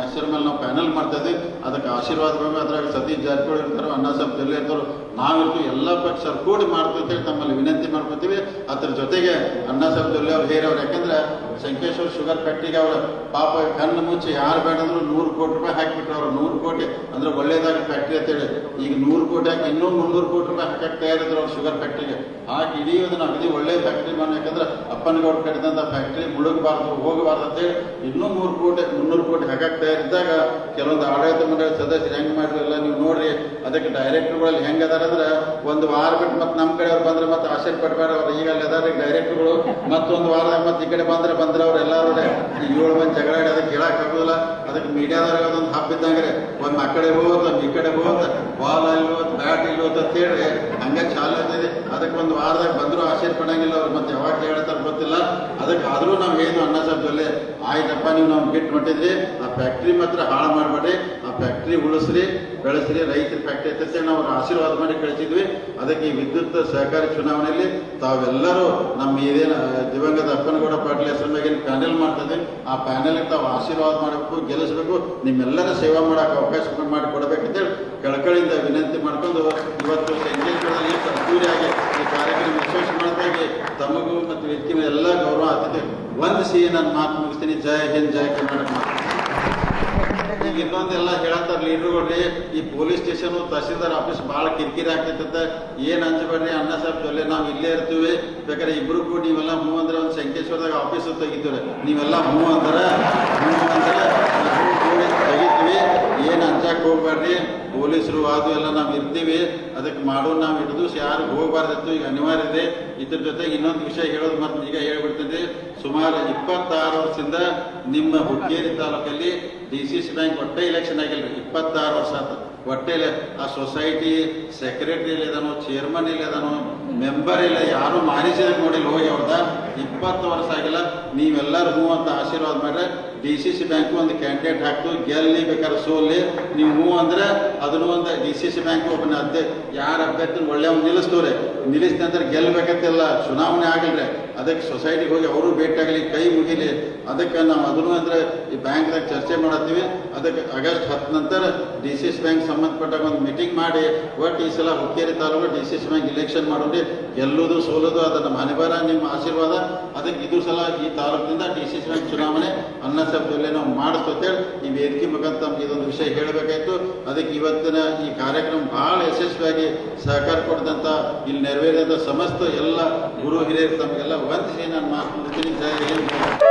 ಹೆಸರು ಮೇಲೆ ನಾವು ಪ್ಯಾನಲ್ ಮಾಡ್ತಾ ಇದ್ವಿ ಅದಕ್ಕೆ ಆಶೀರ್ವಾದ ಬೇಕು. ಅದ್ರಾಗ ಸತೀಶ್ ಜಾರಕಿಹೊಳಿ ಇರ್ತಾರೋ, ಅಣ್ಣ ಸಾಹೇಬ್ ಜೊಲ್ಲೆ ಇರ್ತಾರೆ ನಾವಿರ್ತೀವಿ ಎಲ್ಲ ಪಕ್ಷ ಕೂಡಿ ಮಾಡ್ತೀವಿ ತಮ್ಮಲ್ಲಿ ವಿನಂತಿ ಮಾಡ್ಕೊತೀವಿ. ಅದ್ರ ಜೊತೆಗೆ ಅಣ್ಣ ಸಾಹೇಬ್ ಜೊಲ್ಲೆ ಅವ್ರು ಹೇರವ್ರು ಯಾಕಂದ್ರೆ ಶಂಕೇಶ್ವರ ಶುಗರ್ ಫ್ಯಾಕ್ಟ್ರಿಗೆ ಅವರು ಪಾಪ ಕಣ್ಣು ಮುಚ್ಚಿ ಯಾರು ಬೇಡಂದ್ರು ನೂರು ಕೋಟಿ ರೂಪಾಯಿ ಹಾಕಿಬಿಟ್ರು ಅವ್ರು. ನೂರು ಕೋಟಿ ಅಂದ್ರೆ ಒಳ್ಳೇದಾಗ ಫ್ಯಾಕ್ಟ್ರಿ ಅಂತೇಳಿ ಈಗ ನೂರು ಕೋಟಿ ಹಾಕಿ ಇನ್ನೂ ಮುನ್ನೂರು ಕೋಟಿ ರೂಪಾಯಿ ಹಾಕಕ್ಕೆ ತಯಾರಿದ್ರು ಅವ್ರು ಶುಗರ್ ಫ್ಯಾಕ್ಟ್ರಿಗೆ ಹಾಕಿ ಇಡೀ ಅದನ್ನ ಅಗದಿ ಒಳ್ಳೆ ಫ್ಯಾಕ್ಟ್ರಿ ಮನೆ ಯಾಕಂದ್ರೆ ಅಪ್ಪನಗೌಡ ಕಟ್ಟಿದಂಥ ಫ್ಯಾಕ್ಟ್ರಿ ಮುಳುಗಬಾರ್ದು, ಹೋಗಬಾರ್ದು ಅಂತೇಳಿ ಇನ್ನೂ ಮೂರು ಕೋಟಿ, ಮುನ್ನೂರು ಕೋಟಿ ಹಾಕಕ್ಕೆ ಇದ್ದಾಗ ಕೆಲವೊಂದು ಆಡಳಿತ ಮಂಡಳಿ ಸದಸ್ಯರು ಹೆಂಗೆ ಮಾಡಿರಲಿಲ್ಲ ನೀವು ನೋಡ್ರಿ, ಅದಕ್ಕೆ ಡೈರೆಕ್ಟರ್ಗಳಲ್ಲಿ ಹೆಂಗೆ ಅದಾರ ಅಂದ್ರೆ ಒಂದು ವಾರ ಬಿಟ್ಟು ಮತ್ತೆ ನಮ್ಮ ಕಡೆ ಅವ್ರು ಬಂದ್ರೆ ಮತ್ತೆ ಆಶೀರ್ ಪಡ್ಬೇಡ ಅವ್ರು. ಈಗ ಅಲ್ಲಿ ಅದಾರ ಡೈರೆಕ್ಟರ್ಗಳು ಮತ್ತೊಂದು ವಾರದಾಗ ಮತ್ತೆ ಈ ಕಡೆ ಬಂದ್ರೆ ಬಂದ್ರೆ ಅವ್ರು ಎಲ್ಲರೂ ಏಳು ಮಂದಿ ಜಗಳ ಅದಕ್ಕೆ ಹೇಳಕ್ ಆಗೋದಿಲ್ಲ. ಅದಕ್ಕೆ ಮೀಡಿಯಾದಾಗ ಅದೊಂದು ಹಬ್ಬ ಇದ್ದಂಗ್ರೆ ಒಂದು ಆ ಕಡೆ ಹೋಗೋದು ಈ ಕಡೆ ಹೋಗೋದು ಬಾಲ್ ಅಲ್ಲಿ ಹೋದ್ ಬ್ಯಾಟ್ ಇಲ್ಲಿ ಹೋದ ಅಂತ ಹೇಳಿ ಹಂಗೆ ಚಾಲು ಆಗ್ತದೆ ಅದಕ್ಕೆ ಒಂದು ವಾರದಾಗ ಬಂದ್ರು ಆಶ್ಚರ್ಯ ಪಡಂಗಿಲ್ಲ. ಅವ್ರು ಮತ್ತೆ ಯಾವಾಗ ಹೇಳ್ತಾರೆ ಗೊತ್ತಿಲ್ಲ. ಅದಕ್ಕೆ ಆದರೂ ನಾವು ಏನು ಅನ್ನ ಜೊಲ್ಲೆ ಆಯ್ತಪ್ಪ ನೀವು ನಾವು ಹೊಂಟಿದ್ರಿ ಆ ಫ್ಯಾಕ್ಟ್ರಿ ಮಾತ್ರ ಹಾಳು ಮಾಡಬೇಡಿ ಆ ಫ್ಯಾಕ್ಟ್ರಿ ಉಳಿಸ್ರಿ, ಬೆಳೆಸ್ರಿ, ರೈತರ ಫ್ಯಾಕ್ಟ್ರಿ ಐತೆ ನಾವು ಆಶೀರ್ವಾದ ಮಾಡಿ ಕಳಿಸಿದ್ವಿ. ಅದಕ್ಕೆ ಈ ವಿದ್ಯುತ್ ಸಹಕಾರಿ ಚುನಾವಣೆಯಲ್ಲಿ ತಾವೆಲ್ಲರೂ ನಮ್ಮ ಇದೇನು ದಿವಂಗತ ಅಪ್ಪನಗೌಡ ಪಾಟೀಲ್ ಹೆಸರು ಮೇಲೆ ಪ್ಯಾನೆಲ್ ಮಾಡ್ತದೆ ಆ ಪ್ಯಾನೆಲ್ಗೆ ತಾವು ಆಶೀರ್ವಾದ ಮಾಡಬೇಕು, ಗೆಲ್ಲಿಸಬೇಕು, ನಿಮ್ಮೆಲ್ಲರ ಸೇವಾ ಮಾಡೋಕೆ ಅವಕಾಶ ಮಾಡಿ ಕೊಡಬೇಕಂತೇಳಿ ಕಳಕಳಿಯಿಂದ ವಿನಂತಿ ಮಾಡ್ಕೊಂಡು ಇವತ್ತು ಎಷ್ಟು ಅದ್ದೂರಿಯಾಗಿ ಈ ಕಾರ್ಯಕ್ರಮ ಯಶಸ್ವಿ ಮಾಡ್ತಾಗಿ ತಮಗೂ ಮತ್ತು ವ್ಯಕ್ತಿಗೂ ಎಲ್ಲ ಗೌರವ ಆತಿಥ್ಯ. ವಂದಿಸಿ ನಾನು ಮಾತು ಮುಗಿಸ್ತೀನಿ. ಜಯ ಹಿಂದ್ ಜಯ ಕರ್ನಾಟಕ ಈಗ ಇನ್ನೊಂದೆಲ್ಲ ಹೇಳತ್ತಾರ ಲೀಡರ್ಗಳ್ರಿ ಈ ಪೊಲೀಸ್ ಸ್ಟೇಷನ್ ತಹಸೀಲ್ದಾರ್ ಆಫೀಸ್ ಭಾಳ ಕಿರಿಕಿರಿ ಆಗ್ತಿತ್ತ. ಏನ್ ಅಂಜಬೇಡ್ರಿ ಅಣ್ಣ ಸಾಹೇಬ್, ಜೊಲ್ಲೆ ನಾವು ಇಲ್ಲೇ ಇರ್ತೀವಿ. ಬೇಕಾದ್ರೆ ಇಬ್ರು ಕೂಡ ನೀವೆಲ್ಲ ಮೂವ್ ಅಂದ್ರೆ ಒಂದು ಸಂಕೇಶ್ವರದಾಗ ಆಫೀಸ್ ತೆಗಿತೀವ್ರಿ. ನೀವೆಲ್ಲ ಮೂವ್ ಅಂದ್ರೆ ಮೂವ್ ಅಂದ್ರೆ ತೆಗಿತೀವಿ. ಏನು ಹಂಚಕ್ಕೆ ಹೋಗ್ಬಾರ್ರಿ ಪೊಲೀಸರು ಅದು ಎಲ್ಲ ನಾವು ಇರ್ತೀವಿ. ಅದಕ್ಕೆ ಮಾಡೋ, ನಾವು ಹಿಡಿದು ಯಾರು ಹೋಗಬಾರ್ದಿತ್ತು. ಈಗ ಅನಿವಾರ್ಯ ಇದೆ. ಇದ್ರ ಜೊತೆಗೆ ಇನ್ನೊಂದು ವಿಷಯ ಹೇಳೋದು ಮತ್ತೆ ಈಗ ಹೇಳ್ಬಿಡ್ತೀನಿ ಸುಮಾರು ಇಪ್ಪತ್ತಾರು ವರ್ಷದಿಂದ ನಿಮ್ಮ ಹುಕ್ಕೇರಿ ತಾಲೂಕಲ್ಲಿ ಡಿ ಸಿ ಸಿ ಬ್ಯಾಂಕ್ ಒಟ್ಟೆ ಇಲೆಕ್ಷನ್ ಆಗಿಲ್ಲ ಇಪ್ಪತ್ತಾರು ವರ್ಷ ಆತ. ಒಟ್ಟೆ ಆ ಸೊಸೈಟಿ ಸೆಕ್ರೆಟರಿ ಇದಾನೋ ಚೇರ್ಮನ್ ಇಲ್ಲದಾನೋ ಮೆಂಬರ್ ಇಲ್ಲ, ಯಾರು ಮಾನಿಸಿದಾಗ ನೋಡಿಲ್ಲ. ಹೋಗಿ ಅವ್ರದ ಇಪ್ಪತ್ತು ವರ್ಷ ಆಗಿಲ್ಲ. ನೀವೆಲ್ಲರೂ ಹ್ಞೂ ಅಂತ ಆಶೀರ್ವಾದ ಮಾಡ್ರೆ ಡಿ ಸಿ ಸಿ ಬ್ಯಾಂಕ್ ಒಂದು ಕ್ಯಾಂಡಿಡೇಟ್ ಹಾಕ್ತು ಗೆಲ್ಲಿ ಬೇಕಾದ್ರೆ ಸೋಲಿ. ನೀವು ಹ್ಞೂ ಅಂದ್ರೆ ಅದನ್ನು ಒಂದು ಡಿ ಸಿ ಸಿ ಬ್ಯಾಂಕ್ ಒಬ್ಬನ ಅದೇ ಯಾರ ಅಭ್ಯರ್ಥಿ ಒಳ್ಳೆಯವ್ನು ನಿಲ್ಲಿಸ್ತವ್ರೆ. ನಿಲ್ಲಿಸ್ತಂದ್ರೆ ಗೆಲ್ಲಬೇಕಂತೆಲ್ಲ ಚುನಾವಣೆ ಆಗಿಲ್ರಿ. ಅದಕ್ಕೆ ಸೊಸೈಟಿಗೆ ಹೋಗಿ ಅವರು ಭೇಟಿಯಾಗಲಿ ಕೈ ಮುಗಿಲಿ. ಅದಕ್ಕೆ ನಾವು ಅದನ್ನು ಅಂದರೆ ಈ ಬ್ಯಾಂಕ್ದಾಗ ಚರ್ಚೆ ಮಾಡತ್ತೀವಿ. ಅದಕ್ಕೆ ಆಗಸ್ಟ್ ಹತ್ತು ನಂತರ ಡಿ ಸಿ ಎಸ್ ಬ್ಯಾಂಕ್ ಸಂಬಂಧಪಟ್ಟಾಗ ಒಂದು ಮೀಟಿಂಗ್ ಮಾಡಿ, ಒಟ್ಟು ಈ ಸಲ Hukkeri taluk D C S bank election ಮಾಡೋದು ಗೆಲ್ಲೋದು ಸೋಲೋದು ಅದನ್ನು ಮನೆಬಾರ ನಿಮ್ಮ ಆಶೀರ್ವಾದ. ಅದಕ್ಕೆ ಇದು ಸಲ ಈ ತಾಲೂಕಿನಿಂದ ಡಿ ಸಿ ಎಸ್ ಬ್ಯಾಂಕ್ ಚುನಾವಣೆ ಅನ್ನ ಸಭೆಯಲ್ಲಿ ನಾವು ಮಾಡಿಸ್ತೇವೆ ಈ ವೇದಿಕೆ ಮುಖಾಂತರ ತಮ್ಗೆ ಇದೊಂದು ವಿಷಯ ಹೇಳಬೇಕಾಯ್ತು. ಅದಕ್ಕೆ ಇವತ್ತಿನ ಈ ಕಾರ್ಯಕ್ರಮ ಭಾಳ ಯಶಸ್ವಿಯಾಗಿ ಸಹಕಾರ ಕೊಡಿದಂಥ ಇಲ್ಲಿ ನೆರವೇರಿದಂಥ ಸಮಸ್ತ ಎಲ್ಲ ಗುರು ಹಿರಿಯರು ತಮಗೆಲ್ಲ ವಂದಿಸಿ ನಾನು ಮಾತು ಮುಗಿಸ್ತೀನಿ ಜೈ ಹಿಂದ್